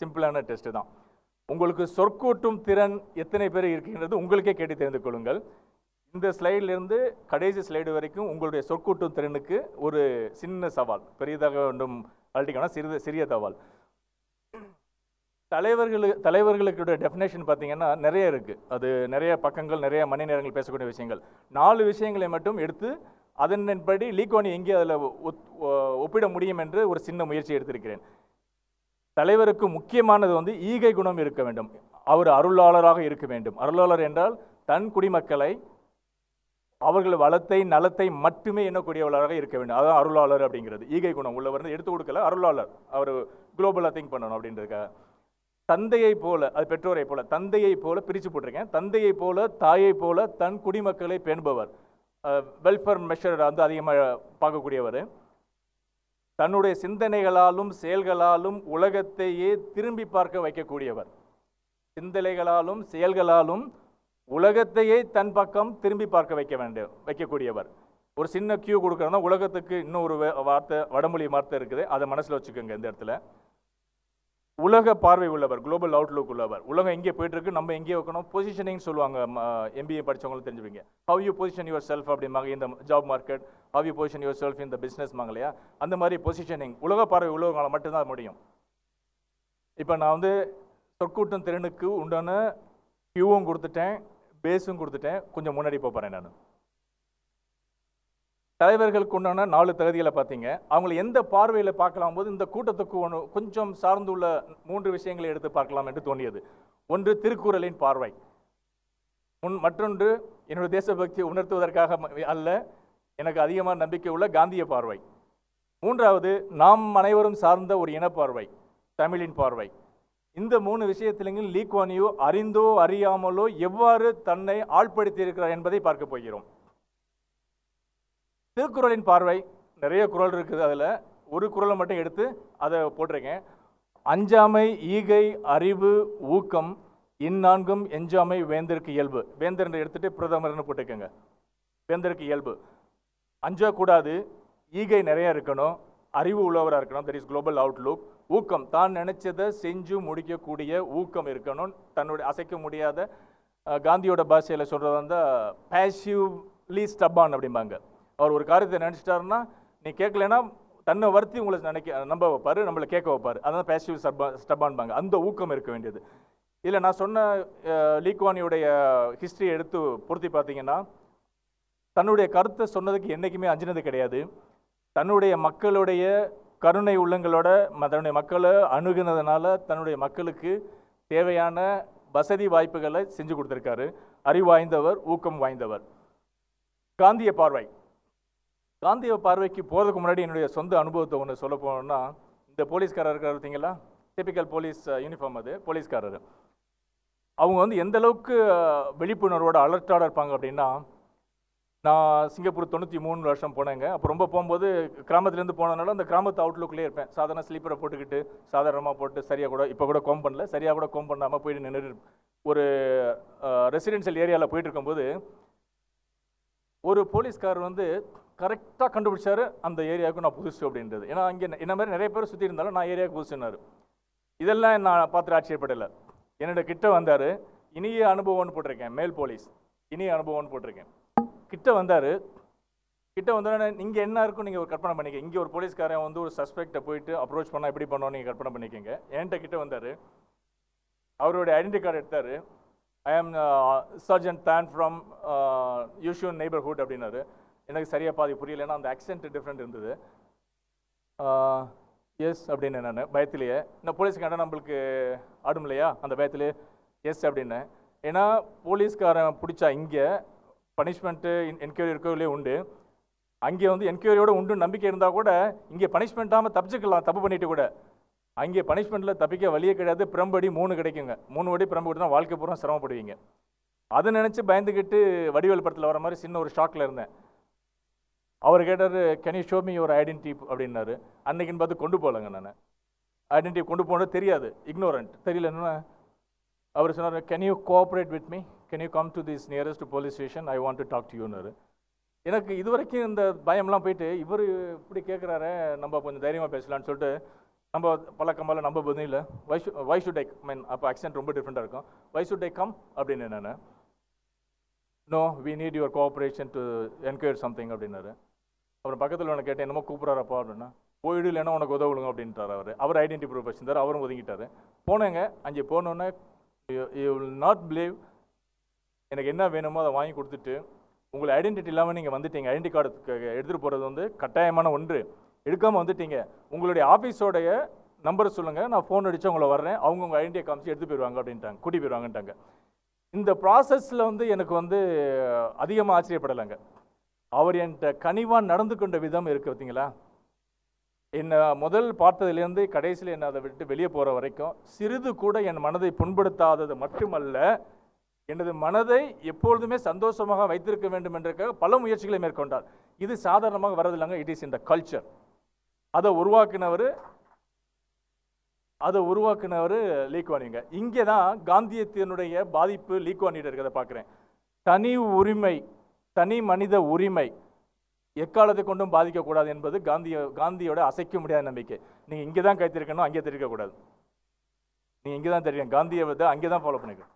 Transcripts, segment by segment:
சிம்பிளான டெஸ்ட்டு தான். உங்களுக்கு சொற்கூட்டும் திறன் எத்தனை பேர் இருக்கின்றது உங்களுக்கே கேட்டு தெரிந்து கொள்ளுங்கள். இந்த ஸ்லைடில் இருந்து கடைசி ஸ்லைடு வரைக்கும் உங்களுடைய சொற்கூட்டும் திறனுக்கு ஒரு சின்ன சவால் பெரியதாக வேண்டும் அழட்டிக்கணும் சிறிது சிறிய சவால் தலைவர்களு தலைவர்களுடைய டெஃபினேஷன் பார்த்தீங்கன்னா நிறைய இருக்குது அது நிறைய பக்கங்கள் நிறைய மணி நேரங்கள் பேசக்கூடிய விஷயங்கள். நாலு விஷயங்களை மட்டும் எடுத்து அதன்படி லீகோனி எங்கே அதில் ஒப்பிட முடியும் என்று ஒரு சின்ன முயற்சி எடுத்திருக்கிறேன். தலைவருக்கு முக்கியமானது வந்து ஈகை குணம் இருக்க வேண்டும். அவர் அருளாளராக இருக்க வேண்டும். அருளாளர் என்றால் தன் குடிமக்களை அவர்கள் வளத்தை நலத்தை மட்டுமே எண்ணக்கூடியவர்களாக இருக்க வேண்டும். அதான் அருளாளர் அப்படிங்கிறது. ஈகை குணம் உள்ளவர் எடுத்து கொடுக்கல அருளாளர். அவர் குளோபலாக திங்க் பண்ணணும் அப்படின்றதுக்காக. தந்தையை போல அது பெற்றோரை போல தந்தையை போல பிரித்து போட்டிருக்கேன். தந்தையை போல தாயை போல தன் குடிமக்களை பேணுபவர். வெல்ஃபேர் மெஷர் வந்து அதிகமாக பார்க்கக்கூடியவர். தன்னுடைய சிந்தனைகளாலும் செயல்களாலும் உலகத்தையே திரும்பி பார்க்க வைக்கக்கூடியவர். சிந்தனைகளாலும் செயல்களாலும் உலகத்தையே தன் பக்கம் திரும்பி பார்க்க வைக்க வேண்டும் வைக்கக்கூடியவர். ஒரு சின்ன கியூ கொடுக்குறோன்னா உலகத்துக்கு இன்னும் ஒரு வார்த்தை வடமொழி வார்த்தை இருக்குது. அதை மனசில் வச்சுக்கோங்க இந்த இடத்துல. உலக பார்வை உள்ளவர் குளோபல் அவுட்லுக் உள்ளவர். உலகம் எங்கே போயிட்டுருக்கு நம்ம எங்கே வைக்கணும்? பொசிஷனிங் சொல்லுவாங்க எம்பிஏ படிச்சவங்களும் தெரிஞ்சுப்பீங்க. How you position yourself அப்படிம்பாங்க இந்த job market how you position yourself இந்த பிஸ்னஸ் இல்லையா? அந்த மாதிரி பொசிஷனிங் உலக பார்வை உள்ளவங்களால் மட்டும்தான் முடியும். இப்போ நான் வந்து சொற்கூட்டம் திறனுக்கு உண்டான கியூவும் கொடுத்துட்டேன் பேஸும் கொடுத்துட்டேன். கொஞ்சம் முன்னாடி போகிறேன் நான். தலைவர்களுக்கு உண்டான நாலு தகுதிகளை பார்த்தீங்க. அவங்கள எந்த பார்வையில் பார்க்கலாம் போது இந்த கூட்டத்துக்கு ஒன்று கொஞ்சம் சார்ந்துள்ள மூன்று விஷயங்களை எடுத்து பார்க்கலாம் என்று தோன்றியது. ஒன்று திருக்குறளின் பார்வை. முன் மற்றொன்று என்னுடைய தேசபக்தியை உணர்த்துவதற்காக அல்ல எனக்கு அதிகமாக நம்பிக்கை உள்ள காந்திய பார்வை. மூன்றாவது நாம் அனைவரும் சார்ந்த ஒரு இனப்பார்வை தமிழின் பார்வை. இந்த மூணு விஷயத்திலையும் லீக்வானியோ அறிந்தோ அறியாமலோ எவ்வாறு தன்னை ஆழ்படுத்தி இருக்கிறார் என்பதை பார்க்க போகிறோம். திருக்குறளின் பார்வை நிறைய குறள் இருக்குது அதில். ஒரு குறளை மட்டும் எடுத்து அதை போட்டிருக்கேன். அஞ்சாமை ஈகை அறிவு ஊக்கம் இந்நான்கும் எஞ்சாமை வேந்தருக்கு இயல்பு. வேந்தர்னு எடுத்துகிட்டு பிரதமர்னு போட்டுக்கோங்க வேந்தருக்கு இயல்பு. அஞ்சக்கூடாது ஈகை நிறையா இருக்கணும் அறிவு உள்ளவராக இருக்கணும். தட் இஸ் குளோபல் அவுட்லுக் ஊக்கம் தான் நினச்சதை செஞ்சு முடிக்கக்கூடிய ஊக்கம் இருக்கணும். தன்னுடைய அசைக்க முடியாத காந்தியோட பாஷையில் சொல்கிறது வந்து பேசிவ்லி ஸ்டப்பான் அப்படிம்பாங்க. அவர் ஒரு காரியத்தை நினச்சிட்டாருன்னா நீ கேட்கலன்னா தன்னை வருத்தி உங்களை நினைக்க நம்ப வைப்பார் நம்மளை கேட்க வைப்பார். அதான் பேசிவ் ஸ்டப்பா ஸ்டப்பான்பாங்க அந்த ஊக்கம் இருக்க வேண்டியது. இல்லை நான் சொன்ன லீக்வானியுடைய ஹிஸ்ட்ரியை எடுத்து பொருத்தி பார்த்தீங்கன்னா தன்னுடைய கருத்தை சொன்னதுக்கு என்றைக்குமே அஞ்சினது கிடையாது. தன்னுடைய மக்களுடைய கருணை உள்ளங்களோட ம- தன்னுடைய மக்களை அணுகுனதுனால தன்னுடைய மக்களுக்கு தேவையான வசதி வாய்ப்புகளை செஞ்சு கொடுத்துருக்காரு. அறிவாய்ந்தவர் ஊக்கம் வாய்ந்தவர். காந்திய பார்வை. காந்திய பார்வைக்கு போகிறதுக்கு முன்னாடி என்னுடைய சொந்த அனுபவத்தை ஒன்று சொல்ல போனோம்னா இந்த போலீஸ்காரர் இருக்கிற பார்த்தீங்களா? டிபிக்கல் போலீஸ் யூனிஃபார்ம் அது போலீஸ்காரர். அவங்க வந்து எந்த அளவுக்கு uh, விழிப்புணர்வோட அலர்ட்டாக இருப்பாங்க அப்படின்னா நான் சிங்கப்பூர் தொண்ணூற்றி மூணு வருஷம் போனேங்க. அப்போ ரொம்ப போகும்போது கிராமத்துலேருந்து போனதுனால அந்த கிராமத்து அவுட்லுக்லேயே இருப்பேன். சாதாரண ஸ்லீப்பரை போட்டுக்கிட்டு சாதாரணமாக போட்டு சரியாக கூட இப்போ கூட கோம் பண்ணல. சரியாக கூட கோம் பண்ணாமல் போயிட்டு நின்று ஒரு uh, ரெசிடென்ஷியல் ஏரியாவில் போயிட்டு இருக்கும்போது ஒரு போலீஸ்காரர் வந்து கரெக்டாக கண்டுபிடிச்சாரு அந்த ஏரியாவுக்கு நான் புதுசு அப்படின்றது. ஏன்னா இங்கே என்ன மாதிரி நிறைய பேர் சுற்றி இருந்தாலும் நான் ஏரியாவுக்கு புதுசுன்னாரு இதெல்லாம் நான் பார்த்துட்டு ஆச்சரியப்படலை என்னோட கிட்ட வந்தார் இனிய அனுபவம்னு போட்டிருக்கேன் மேல் போலீஸ். இனிய அனுபவம்னு போட்டிருக்கேன். கிட்ட வந்தார். கிட்ட வந்தோடனே இங்கே என்ன இருக்கும்? நீங்கள் ஒரு கற்பனை பண்ணிக்க. இங்கே ஒரு போலீஸ்காரன் வந்து ஒரு சஸ்பெக்டை போயிட்டு அப்ரோச் பண்ணால் எப்படி பண்ணோம் நீங்கள் கற்பனை பண்ணிக்கோங்க. என்கிட்ட கிட்ட வந்தார். அவருடைய ஐடென்டி கார்டு எடுத்தார். ஐ ஆம் சர்ஜன் தான் ஃப்ரம் யூஷுவன் நெய்பர்ஹுட் அப்படின்னாரு. எனக்கு சரியாக பாதி புரியல ஏன்னா அந்த ஆக்சென்ட் டிஃப்ரெண்ட் இருந்தது. எஸ் அப்படின்னு நான் பயத்திலேயே. இந்த போலீஸ்காரன் நம்மளுக்கு ஆடும் இல்லையா? அந்த பயத்திலே எஸ் அப்படின்னு ஏன்னா போலீஸ்காரன் பிடிச்சா இங்கே பனிஷ்மெண்ட்டு என்கொயரி இருக்கவில்லையே உண்டு. அங்கே வந்து என்கொயரியோட உண்டு நம்பிக்கை இருந்தால் கூட இங்கே பனிஷ்மெண்ட்டாமல் தப்பிச்சுக்கலாம் தப்பு பண்ணிட்டு கூட. அங்கே பனிஷ்மெண்ட்டில் தப்பிக்க வழியே கிடையாது பிரம்படி மூணு கிடைக்குங்க. மூணு வடி பிரம்பு தான் வாழ்க்கை பூரா சிரமப்படுவீங்க. அதை நினச்சி பயந்துக்கிட்டு வடிவேல் படத்தில் வர மாதிரி சின்ன ஒரு ஷாக்கில் இருந்தேன். அவர் கேட்டார் can you show me your identity அப்படின்னாரு. அன்னைக்குன்னு பார்த்து கொண்டு போகலங்க நான். ஐடென்டி கொண்டு போனது தெரியாது. இக்னோரண்ட் தெரியலன்னா அவர் சொன்னார் can you cooperate with me can you come to this nearest police station I want to talk to யூனாரு எனக்கு இது வரைக்கும் இந்த பயம்லாம் போயிட்டு இவர் இப்படி கேட்குறாரு நம்ம கொஞ்சம் தைரியமாக பேசலான்னு சொல்லிட்டு நம்ம பழக்கமால நம்ம பதில் இல்லை. வை ஷு வை ஷுட் ஐ மீன் அப்போ ஆக்சென்ட் ரொம்ப டிஃப்ரெண்ட்டாக இருக்கும். வை ஷுட் ஐ கம் அப்படின்னு நான் no we need your cooperation to enquire something அப்படின்னாரு. அப்புறம் பக்கத்தில் உனக்கு கேட்டேன் என்னமோ கூப்பிட்றாரப்பா அப்படின்னா போயிடு இல்லைன்னா உனக்கு உதவுங்க அப்படின்ட்டார் அவர். அவர் ஐடென்டி ப்ரூஃப் வச்சிருந்தார் அவரும் ஒதுங்கிட்டார். போனேங்க அங்கே போனோன்னே யூ வில் நாட் பிலீவ் எனக்கு என்ன வேணுமோ அதை வாங்கி கொடுத்துட்டு உங்களை ஐடென்டிட்டி இல்லாமல் நீங்கள் வந்துட்டீங்க. ஐடென்டி கார்டு எடுத்துகிட்டு போகிறது வந்து கட்டாயமான ஒன்று. எடுக்காமல் வந்துட்டீங்க. உங்களுடைய ஆஃபீஸோடைய நம்பர் சொல்லுங்கள் நான் ஃபோன் அடித்து உங்களை வர்றேன். அவங்க உங்கள் ஐடென்டியை காமிச்சு எடுத்து போயிடுவாங்க அப்படின்ட்டாங்க. கூட்டி போயிடுவாங்கன்ட்டாங்க இந்த ப்ராசஸில் வந்து எனக்கு வந்து அதிகமாக ஆச்சரியப்படலைங்க. அவர் என்கிட்ட கனிவாக நடந்து கொண்ட விதம் இருக்குது பார்த்தீங்களா? என்னை முதல் பார்த்ததுலேருந்து கடைசியில் என்னை அதை விட்டு வெளியே போகிற வரைக்கும் சிறிது கூட என் மனதை புண்படுத்தாதது மட்டுமல்ல எனது மனதை எப்பொழுதுமே சந்தோஷமாக வைத்திருக்க வேண்டும் என்றக்காக பல முயற்சிகளை மேற்கொண்டார். இது சாதாரணமாக வரதில்லைங்க இட் இஸ் இந்த கல்ச்சர் அதை உருவாக்கினவர் அதை உருவாக்கினவர் லீக்வானிங்க. இங்கே தான் காந்தியத்தினுடைய பாதிப்பு லீக்வானிட்ட இருக்கிறத பார்க்குறேன். தனி உரிமை தனி மனித உரிமை எக்காலத்தை கொண்டும் பாதிக்கக்கூடாது என்பது காந்திய காந்தியோட அசைக்க முடியாத நம்பிக்கை. நீங்கள் இங்கே தான் கைத்திருக்கணும் அங்கே தெரிவிக்கக்கூடாது நீங்கள் இங்கே தான் தெரியும் காந்தியை வந்து அங்கே தான் ஃபாலோ பண்ணிக்கணும்.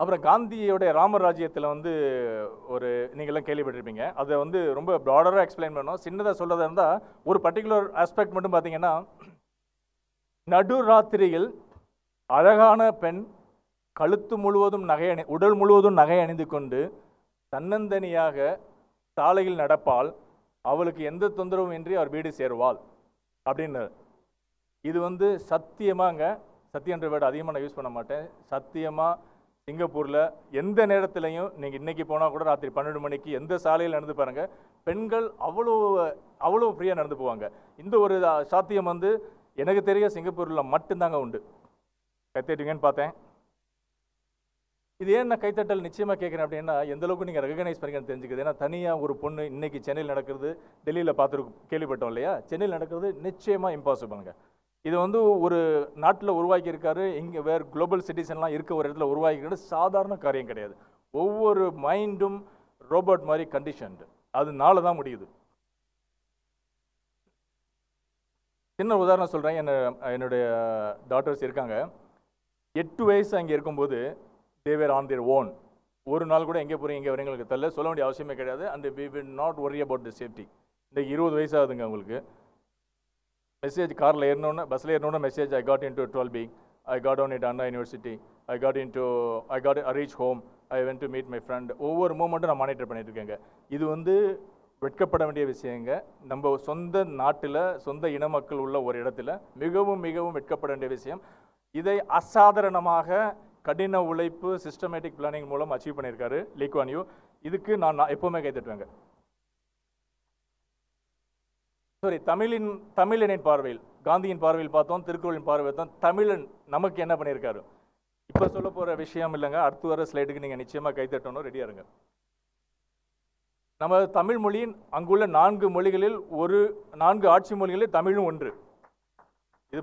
அப்புறம் காந்தியோடைய ராமராஜ்யத்தில் வந்து ஒரு நீங்கள்லாம் கேள்விப்பட்டிருப்பீங்க. அதை வந்து ரொம்ப ப்ராடராக எக்ஸ்பிளைன் பண்ணோம் சின்னதாக சொல்கிறதா இருந்தால் ஒரு பர்டிகுலர் ஆஸ்பெக்ட் மட்டும் பார்த்தீங்கன்னா நடுராத்திரியில் அழகான பெண் கழுத்து முழுவதும் நகை அணி உடல் முழுவதும் நகை அணிந்து கொண்டு தன்னந்தனியாக சாலையில் நடப்பால் அவளுக்கு எந்த தொந்தரவும் இன்றி அவர் வீடு சேருவாள் அப்படின்னு. இது வந்து சத்தியமாங்க. சத்தியன்ற வேர்டு அதிகமாக நான் யூஸ் பண்ண மாட்டேன். சத்தியமாக சிங்கப்பூரில் எந்த நேரத்துலையும் நீங்கள் இன்றைக்கி போனால் கூட ராத்திரி பன்னெண்டு மணிக்கு எந்த சாலையில் நடந்து பாருங்கள் பெண்கள் அவ்வளோ அவ்வளோ ஃப்ரீயாக நடந்து போவாங்க. இந்த ஒரு சாத்தியம் வந்து எனக்கு தெரிய சிங்கப்பூரில் மட்டும்தாங்க உண்டு. கைத்தட்டுவீங்கன்னு பார்த்தேன். இது ஏன் நான் கைத்தட்டல் நிச்சயமாக கேட்குறேன் அப்படின்னா எந்த அளவுக்கு நீங்கள் ரெகனைஸ் பண்ணிக்கன்னு தெரிஞ்சுக்குது. ஏன்னா தனியாக ஒரு பொண்ணு இன்னைக்கு சென்னையில் நடக்கிறது டெல்லியில் பார்த்துருக்கோம் கேள்விப்பட்டோம் இல்லையா? சென்னையில் நடக்கிறது நிச்சயமாக இம்பாசிபிளுங்க இது வந்து ஒரு நாட்டில் உருவாக்கியிருக்காரு இங்கே வேறு குளோபல் சிட்டிசன்லாம் இருக்க ஒரு இடத்துல உருவாக்கிக்கிறது சாதாரண காரியம் கிடையாது. ஒவ்வொரு மைண்டும் ரோபோட் மாதிரி கண்டிஷன்டு அதனால தான் முடியுது. சின்ன உதாரணம் சொல்கிறேன் என்ன என்னுடைய டாட்டர்ஸ் இருக்காங்க. எட்டு வயசு அங்கே இருக்கும்போது தேவர் ஆன் தேர் ஓன் ஒரு நாள் கூட எங்கே போகிறீங்க எங்கே வரீங்களுக்கு தெரியல. சொல்ல வேண்டிய அவசியமே கிடையாது. And we will not worry about the safety இந்த இருபது வயசு ஆகுதுங்க உங்களுக்கு. மெசேஜ் காரில் ஏறினோன்னே பஸ்ஸில் ஏறினோன்னே message I got in to twelve B I got on it Anna university I got in to I got I reach home I went to meet my friend ஒவ்வொரு மூமெண்ட்டும் நான் மானிட்டர் பண்ணிட்டு இருக்கேங்க. இது வந்து வெட்கப்பட வேண்டிய விஷயங்க. நம்ம சொந்த நாட்டில் சொந்த இன மக்கள் உள்ள ஒரு இடத்துல மிகவும் மிகவும் வெட்கப்பட வேண்டிய விஷயம். இதை அசாதாரணமாக கடின உழைப்பு சிஸ்டமேட்டிக் பிளானிங் மூலம் அச்சீவ் பண்ணியிருக்காரு லீக்வான் யூ இதுக்கு நான் நான் எப்போவுமே கைத்தட்டுவேங்க சாரி தமிழின் தமிழனின் பார்வையில் காந்தியின் பார்வையில் பார்த்தோம் திருக்குறளின் பார்வையில் பார்த்தோம் தமிழன் நமக்கு என்ன பண்ணியிருக்காரு? இப்போ சொல்ல போகிற விஷயம் இல்லைங்க. அடுத்து வர ஸ்லைடுக்கு நீங்கள் நிச்சயமாக கைத்தட்டணும் ரெடியாக இருங்க. நம்ம தமிழ் மொழியின் அங்குள்ள நான்கு மொழிகளில் ஒரு நான்கு ஆட்சி மொழிகளில் தமிழும் ஒன்று. இது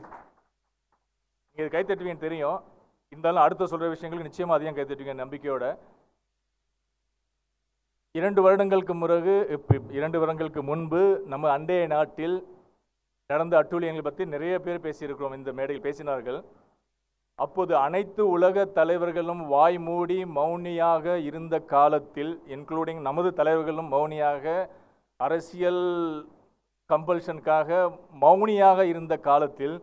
நீங்கள் கைத்தட்டுவீங்கன்னு தெரியும். இருந்தாலும் அடுத்த சொல்கிற விஷயங்களுக்கு நிச்சயமாக அதிகம் கைத்தட்டுவீங்க நம்பிக்கையோட. இரண்டு வருடங்களுக்கு பிறகு இப்ப இரண்டு வருடங்களுக்கு முன்பு நம்ம அண்டைய நாட்டில் நடந்த அட்டூழியங்களை பற்றி நிறைய பேர் பேசியிருக்கிறோம் இந்த மேடையில் பேசினார்கள். அப்போது அனைத்து உலக தலைவர்களும் வாய் மூடி மௌனியாக இருந்த காலத்தில் இன்க்ளூடிங் நமது தலைவர்களும் மௌனியாக அரசியல் கம்பல்ஷனுக்காக மௌனியாக இருந்த காலத்தில்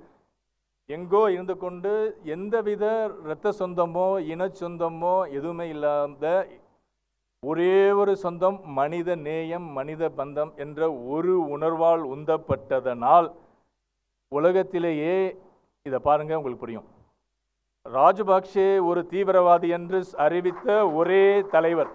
எங்கோ இருந்து கொண்டு எந்தவித இரத்த சொந்தமோ இன சொந்தமோ எதுவுமே இல்லாத ஒரே ஒரு சொந்தம் மனித நேயம் மனித பந்தம் என்ற ஒரு உணர்வால் உந்தப்பட்டதனால் உலகத்திலேயே இதை பாருங்கள் உங்களுக்கு புரியும். ராஜபக்சே ஒரு தீவிரவாதி என்று அறிவித்த ஒரே தலைவர்.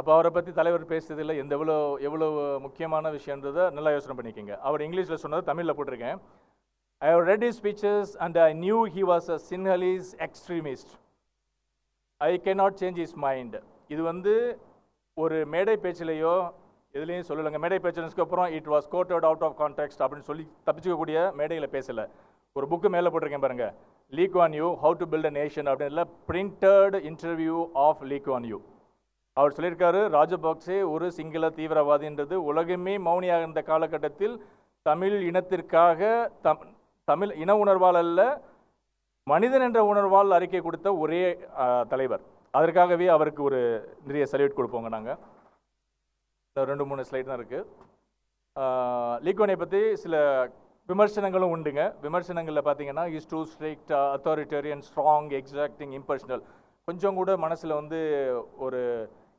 அப்போ அவரை பற்றி தலைவர் பேசுறதில் எந்த எவ்வளோ எவ்வளோ முக்கியமான விஷயன்றதை நல்லா யோசனை பண்ணிக்கோங்க. அவர் இங்கிலீஷில் சொன்னது தமிழில் போட்டிருக்கேன். I have read his speeches and I knew he was a Sinhalese extremist I cannot change his mind இது வந்து ஒரு மேடை பேச்சிலேயோ எதுலேயும் சொல்லலைங்க. மேடை பேச்சுக்கு அப்புறம் it was quoted out of context அப்படின்னு சொல்லி தப்பிச்சுக்கக்கூடிய மேடையில் பேசலை. ஒரு புக்கு மேலே போட்டிருக்கேன் பாருங்கள் Lee Kuan Yew how to build a nation அப்படின்ல printed interview of Lee Kuan Yew அவர் சொல்லியிருக்காரு ராஜபக்சே ஒரு சிங்கள தீவிரவாதின்றது உலகமே மௌனியாக இருந்த காலகட்டத்தில் தமிழ் இனத்திற்காக தம் தமிழ் இன உணர்வால் அல்ல மனிதன் என்ற உணர்வால் அறிக்கை கொடுத்த ஒரே தலைவர். அதற்காகவே அவருக்கு ஒரு நிறைய சல்யூட் கொடுப்போங்க நாங்கள் ரெண்டு மூணு ஸ்லைட் தான் இருக்குது லீக்வனை பற்றி சில விமர்சனங்களும் உண்டுங்க. விமர்சனங்களில் பார்த்தீங்கன்னா is too strict authoritarian strong exacting impersonal கொஞ்சம் கூட மனசில் வந்து ஒரு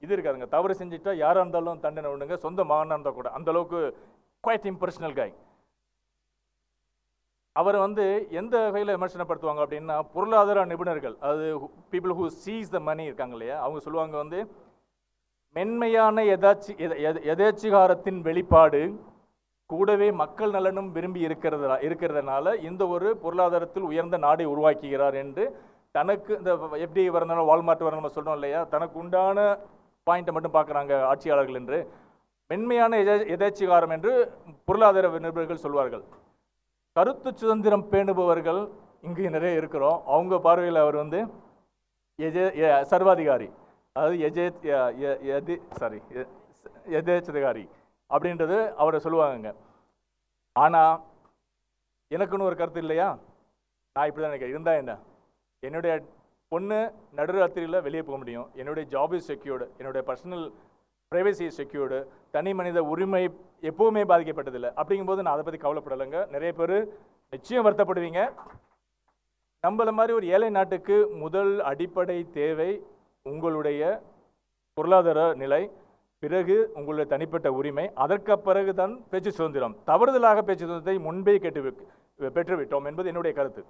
இது இருக்காதுங்க. தவறு செஞ்சுட்டா யாராக இருந்தாலும் தண்டனை விடுங்க சொந்த மகனாக இருந்தால் கூட. அந்த அளவுக்கு குவைட் இம்பர்சனல் காய் அவர் வந்து எந்த வகையில் விமர்சனப்படுத்துவாங்க அப்படின்னா பொருளாதார நிபுணர்கள் அது people who sees the money இருக்காங்க இல்லையா? அவங்க சொல்லுவாங்க வந்து மென்மையான எதாச்சி எதேச்சிகாரத்தின் வெளிப்பாடு கூடவே மக்கள் நலனும் விரும்பி இருக்கிறது இருக்கிறதுனால இந்த ஒரு பொருளாதாரத்தில் உயர்ந்த நாடை உருவாக்குகிறார் என்று தனக்கு இந்த எப்படி வரனாலும் வால்மார்ட் வர நம்ம சொல்கிறோம் இல்லையா? தனக்கு உண்டான பாயிண்ட்டை மட்டும் பார்க்குறாங்க ஆட்சியாளர்கள் என்று. மென்மையான எதே எதேச்சிகாரம் என்று பொருளாதார நிபுணர்கள் சொல்வார்கள். கருத்து சுதந்திரம் பேணுபவர்கள் இங்கே நிறைய இருக்கிறோம். அவங்க பார்வையில் அவர் வந்து எஜே சர்வாதிகாரி. அதாவது எஜே எ- எதி சாரி எதேச்சதிகாரி அப்படின்றது அவரை சொல்லுவாங்க ஆனால் எனக்குன்னு ஒரு கருத்து இல்லையா? நான் இப்படி தான் நினைக்கிறேன். இருந்தால் என்ன? என்னுடைய பொண்ணு நடுராத்திரியில் வெளியே போக முடியும். என்னுடைய ஜாப் இஸ் செக்யூர்டு என்னுடைய பர்சனல் ப்ரைவசி இஸ் செக்யூர்டு தனி மனித உரிமை எப்போவுமே பாதிக்கப்பட்டதில்லை. அப்படிங்கும்போது நான் அதை பற்றி கவலைப்படலைங்க. நிறைய பேர் நிச்சயம் வருத்தப்படுவீங்க. நம்மள மாதிரி ஒரு ஏழை நாட்டுக்கு முதல் அடிப்படை தேவை உங்களுடைய பொருளாதார நிலை பிறகு உங்களுடைய தனிப்பட்ட உரிமை அதற்கு பிறகு தான் பேச்சு சுதந்திரம். தவறுதலாக பேச்சு சுதந்திரத்தை முன்பே கேட்டு பெற்றுவிட்டோம் என்பது என்னுடைய கருத்து.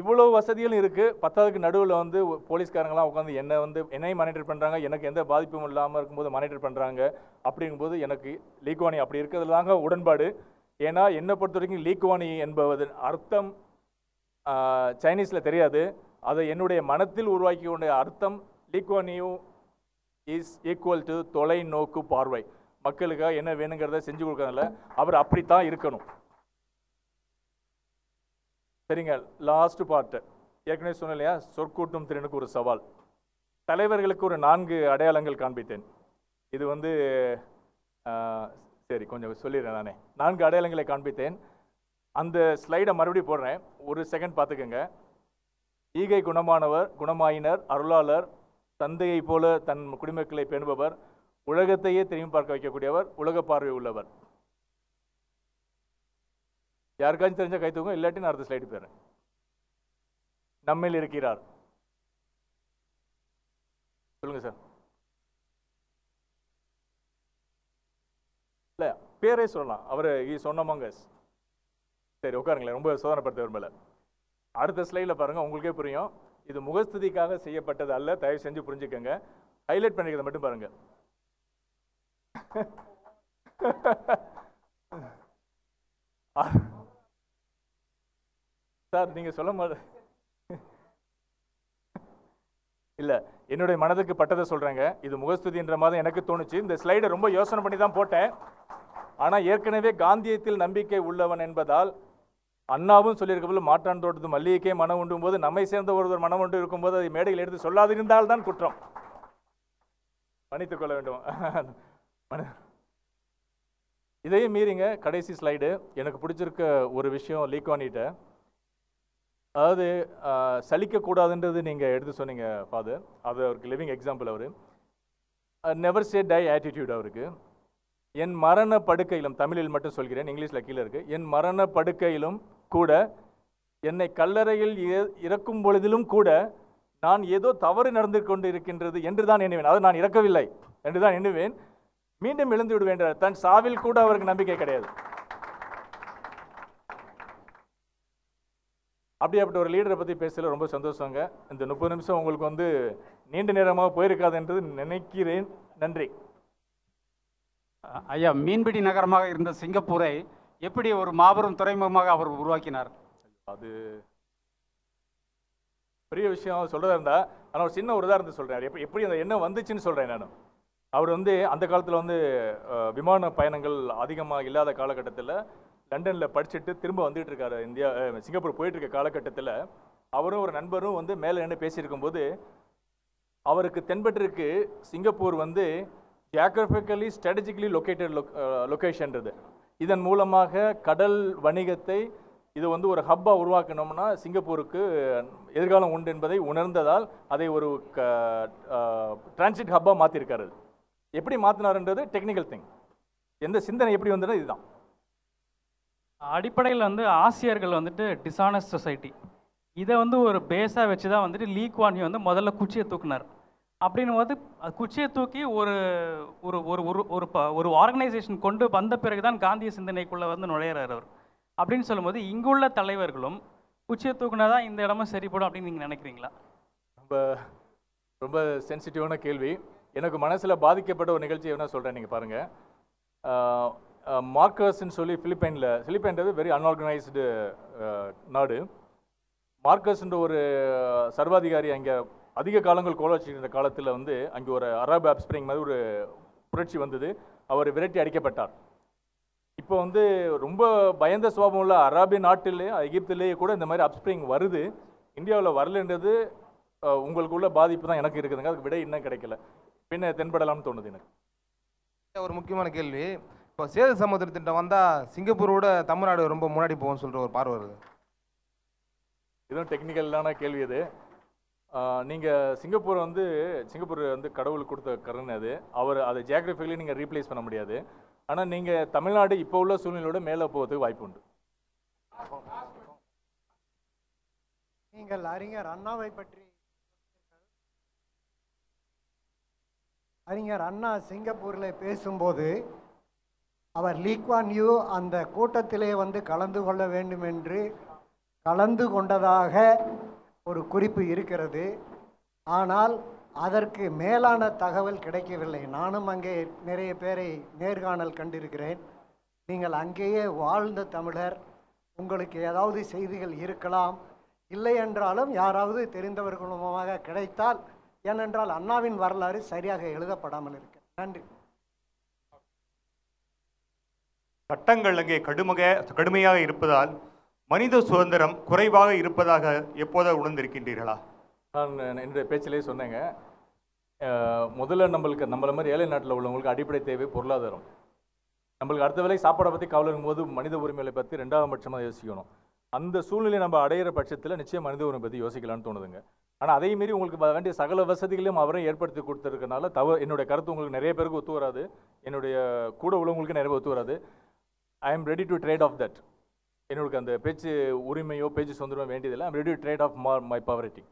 இவ்வளோ வசதிகளும் இருக்குது பத்தாவதுக்கு நடுவில் வந்து போலீஸ்காரங்களாம் உட்காந்து என்னை வந்து என்னையும் மானிட்டர் பண்ணுறாங்க எனக்கு எந்த பாதிப்பும் இல்லாமல் இருக்கும்போது மானிட்டர் பண்ணுறாங்க அப்படிங்கும்போது எனக்கு லீக்வானி அப்படி இருக்கிறதுல தாங்க உடன்பாடு. ஏன்னா என்னை பொறுத்த வரைக்கும் லீக்வானி என்பது அர்த்தம் சைனீஸில் தெரியாது. அதை என்னுடைய மனத்தில் உருவாக்கி கொண்ட அர்த்தம் லீக்வானியூ இஸ் ஈக்குவல் டு தொலைநோக்கு பார்வை. மக்களுக்காக என்ன வேணுங்கிறத செஞ்சு கொடுக்கறதில்ல அவர் அப்படித்தான் இருக்கணும். சரிங்க லாஸ்ட் பார்ட்டு ஏற்கனவே சொன்னேன் இல்லையா? சொற்கூட்டும் திறனுக்கு ஒரு சவால். தலைவர்களுக்கு ஒரு நான்கு அடையாளங்கள் காண்பித்தேன். இது வந்து சரி கொஞ்சம் சொல்லிடுறேன் நானே. நான்கு அடையாளங்களை காண்பித்தேன். அந்த ஸ்லைடை மறுபடியும் போடுறேன். ஒரு செகண்ட் பார்த்துக்கோங்க. ஈகை குணமானவர் குணமாயினர் அருளாளர் தந்தையைப் போல தன் குடிமக்களை பேணுபவர் உலகத்தையே திரும்பி பார்க்க வைக்கக்கூடியவர் உலக பார்வை உள்ளவர். யாருக்காச்சும் தெரிஞ்ச கை தூக்கும் இல்லாட்டி நான் அடுத்த ஸ்லைடு போயிடுறேன். நம்மில் இருக்கிறார். சொல்லுங்க சார். இல்லை பேரே சொல்லலாம். அவர் ஈ சொன்னமங்கஸ் சரி உட்காருங்களேன். ரொம்ப சோதனைப்படுத்த விரும்பல. அடுத்த ஸ்லைடில் பாருங்கள் உங்களுக்கே புரியும். இது முகஸ்துதிக்காக செய்யப்பட்டது அல்ல. தயவு செஞ்சு புரிஞ்சுக்கோங்க. ஹைலைட் பண்ணிக்கிறத மட்டும் பாருங்க. சார் நீங்க சொல்ல மாட்ட இல்ல என்னுடைய மனதுக்கு பட்டதை சொல்றேங்க. இது முகஸ்துதின்ற மாதிரி எனக்கு தோணுச்சு. இந்த ஸ்லைடை ரொம்ப யோசனை பண்ணி தான் போட்டேன். ஆனா ஏற்கனவே காந்தியத்தில் நம்பிக்கை உள்ளவன் என்பதால் அண்ணாவும் சொல்லியிருக்கப்போது மாற்றான் தோட்டத்து மல்லிகைக்கே மனம் உண்டும் போது நம்மை சேர்ந்த ஒருவர் மனம் உண்டு இருக்கும்போது அதை மேடையில் எடுத்து சொல்லாதிருந்தால் தான் குற்றம். மன்னித்துக் கொள்ள வேண்டும். இதையும் மீறிங்க கடைசி ஸ்லைடு. எனக்கு பிடிச்சிருக்க ஒரு விஷயம் லீக் பண்ணிட்டேன் அதாவது சலிக்கக்கூடாதுன்றது நீங்கள் எடுத்து சொன்னீங்க ஃபாதர் அது அவருக்கு லிவிங் எக்ஸாம்பிள் அவர். நெவர் சே டை ஆட்டிடியூட் அவருக்கு. என் மரண படுக்கையிலும் தமிழில் மட்டும் சொல்கிறேன் இங்கிலீஷில் கீழே இருக்குது என் மரண படுக்கையிலும் கூட என்னை கல்லறையில் இ- இறக்கும் பொழுதிலும் கூட நான் ஏதோ தவறு நடந்து கொண்டு இருக்கின்றது என்று தான் எண்ணுவேன். அது நான் இறக்கவில்லை என்று தான் எண்ணுவேன். மீண்டும் எழுந்து விடுவேன் என்றார். தன் சாவில் கூட அவருக்கு நம்பிக்கை கிடையாது. அப்படியாப்பட்ட ஒரு லீடரை பற்றி பேசல ரொம்ப சந்தோஷங்க. இந்த முப்பது நிமிஷம் உங்களுக்கு வந்து நீண்ட நேரமாக போயிருக்காதுன்றது நினைக்கிறேன். நன்றி. ஐயா மீன்பிடி நகரமாக இருந்த சிங்கப்பூரை எப்படி ஒரு மாபெரும் துறைமுகமாக அவர் உருவாக்கினார்? அது பெரிய விஷயம் சொல்றதா இருந்தா ஆனால் ஒரு சின்ன ஒரு உதாரணத்தை சொல்றேன். எப்படி எப்படி அந்த எண்ணம் வந்துச்சுன்னு சொல்றேன் நான். அவர் வந்து அந்த காலத்தில் வந்து விமான பயணங்கள் அதிகமாக இல்லாத காலகட்டத்தில் லண்டனில் படிச்சுட்டு திரும்ப வந்துட்டு இருக்காரு இந்தியா சிங்கப்பூர் போயிட்டு இருக்க காலகட்டத்தில் அவரும் ஒரு நண்பரும் வந்து மேலே நின்று பேசியிருக்கும்போது அவருக்கு தென்பட்டிருக்கு சிங்கப்பூர் வந்து ஜியாகிரபிக்கலி ஸ்ட்ராட்டஜிக்கலி லொக்கேட்டட் லொக்கேஷன்றது இதன் மூலமாக கடல் வணிகத்தை இது வந்து ஒரு ஹப்பாக உருவாக்கணும்னா சிங்கப்பூருக்கு எதிர்காலம் உண்டு என்பதை உணர்ந்ததால் அதை ஒரு க டிரான்சிட் ஹப்பாக மாற்றிருக்காரு எப்படி மாற்றினாருன்றது டெக்னிக்கல் திங் எந்த சிந்தனை எப்படி வந்ததுன்னா இதுதான். அடிப்படையில் வந்து ஆசியர்கள் வந்துட்டு டிசானஸ்ட் சொசைட்டி இதை வந்து ஒரு பேஸாக வச்சு தான் வந்துட்டு லீ குவான் வந்து முதல்ல குச்சியை தூக்குனார். அப்படின்னும் போது குச்சியை தூக்கி ஒரு ஒரு ஒரு ஒரு ஒரு ப- ஒரு ஆர்கனைசேஷன் கொண்டு வந்த பிறகு தான் காந்திய சிந்தனைக்குள்ளே வந்து நுழையிறார் அவர். அப்படின்னு சொல்லும்போது இங்குள்ள தலைவர்களும் குச்சியை தூக்குனா தான் இந்த இடமும் சரிப்படும் அப்படின்னு நீங்கள் நினைக்கிறீங்களா? ரொம்ப ரொம்ப சென்சிட்டிவான கேள்வி. எனக்கு மனசில் பாதிக்கப்பட்ட ஒரு நிகழ்ச்சி என்ன சொல்கிறேன் நீங்கள் பாருங்கள் மார்க்கர்ஸ்ன்னு சொல்லி ஃபிலிப்பைனில் ஃபிலிப்பைன்றது வெரி அன்ஆர்கனைஸ்டு நாடு. மார்க்கஸ்ன்ற ஒரு சர்வாதிகாரி அங்கே அதிக காலங்கள் கோலாட்சி காலத்தில் வந்து அங்கே ஒரு அரபு ஆப்ஸ்பிரிங் மாதிரி ஒரு புரட்சி வந்தது. அவர் விரட்டி அடிக்கப்பட்டார். இப்போ வந்து ரொம்ப பயந்த சுவாபம் உள்ள அராபிய நாட்டிலே எகிப்திலேயே கூட இந்த மாதிரி அப்ஸ்பிரிங் வருது. இந்தியாவில் வரலன்றது உங்களுக்குள்ள உங்களுக்கு உள்ள பாதிப்பு தான் எனக்கு இருக்குதுங்க. அதுக்கு விடை இன்னும் கிடைக்கல. பின்ன தென்படலாம்னு தோணுது எனக்கு. ஒரு முக்கியமான கேள்வி. இப்போ சேது சமுத்திர திட்டம் வந்தால் சிங்கப்பூரோட தமிழ்நாடு ரொம்ப முன்னாடி போகும்னு சொல்கிற ஒரு பார்வை வருது. இதுவும் டெக்னிக்கலான கேள்வி இது நீங்கள் சிங்கப்பூர் வந்து சிங்கப்பூர் வந்து கடவுளுக்கு கொடுத்த கருணை அது. அவர் அதை ஜியாகிரபிக்கலி நீங்கள் ரீப்ளேஸ் பண்ண முடியாது. ஆனால் நீங்கள் தமிழ்நாடு இப்போ உள்ள சூழ்நிலையோட மேலே போகிறதுக்கு வாய்ப்பு உண்டு. நீங்கள் அறிஞர் அண்ணாவை பற்றி அறிஞர் அண்ணா சிங்கப்பூரில் பேசும்போது அவர் லீக்வான் யூ அந்த கூட்டத்திலே வந்து கலந்து கொள்ள வேண்டும் என்று கலந்து கொண்டதாக ஒரு குறிப்பு இருக்கிறது. ஆனால் அதற்கு மேலான தகவல் கிடைக்கவில்லை. நானும் அங்கே நிறைய பேரை நேர்காணல் கண்டிருக்கிறேன். நீங்கள் அங்கேயே வாழ்ந்த தமிழர் உங்களுக்கு ஏதாவது செய்திகள் இருக்கலாம். இல்லை என்றாலும் யாராவது தெரிந்தவர்கள் மூலமாக கிடைத்தால் ஏனென்றால் அண்ணாவின் வரலாறு சரியாக எழுதப்படாமல் இருக்கு. நன்றி. சட்டங்கள் அங்கே கடுமக கடுமையாக இருப்பதால் மனித சுதந்திரம் குறைவாக இருப்பதாக எப்போதா உணர்ந்திருக்கின்றீர்களா? நான் என்னுடைய பேச்சிலே சொன்னேங்க. முதல்ல நம்மளுக்கு நம்மள மாதிரி ஏழை நாட்டில் உள்ளவங்களுக்கு அடிப்படை தேவை பொருளாதாரம். நம்மளுக்கு அடுத்த வேலை சாப்பாடை பற்றி கவலை இருக்கும்போது மனித உரிமைகளை பற்றி ரெண்டாவது பட்சமாக யோசிக்கணும். அந்த சூழ்நிலை நம்ம அடையிற பட்சத்தில் நிச்சயம் மனித உரிமை பற்றி யோசிக்கலாம்னு தோணுதுங்க. ஆனால் அதே மீறி உங்களுக்கு வேண்டிய சகல வசதிகளையும் அவரே ஏற்படுத்தி கொடுத்துருக்கனால தவ என்னுடைய கருத்து உங்களுக்கு நிறைய பேருக்கு ஒத்து வராது. என்னுடைய கூட உள்ளவங்களுக்கு நிறைய ஒத்து வராது. I am ready to trade off that என்னோட அந்த பேச்சு உரிமையோ பேச்சு சுதந்திரமோ வேண்டியதில்லை. I'm ready to trade off my poverty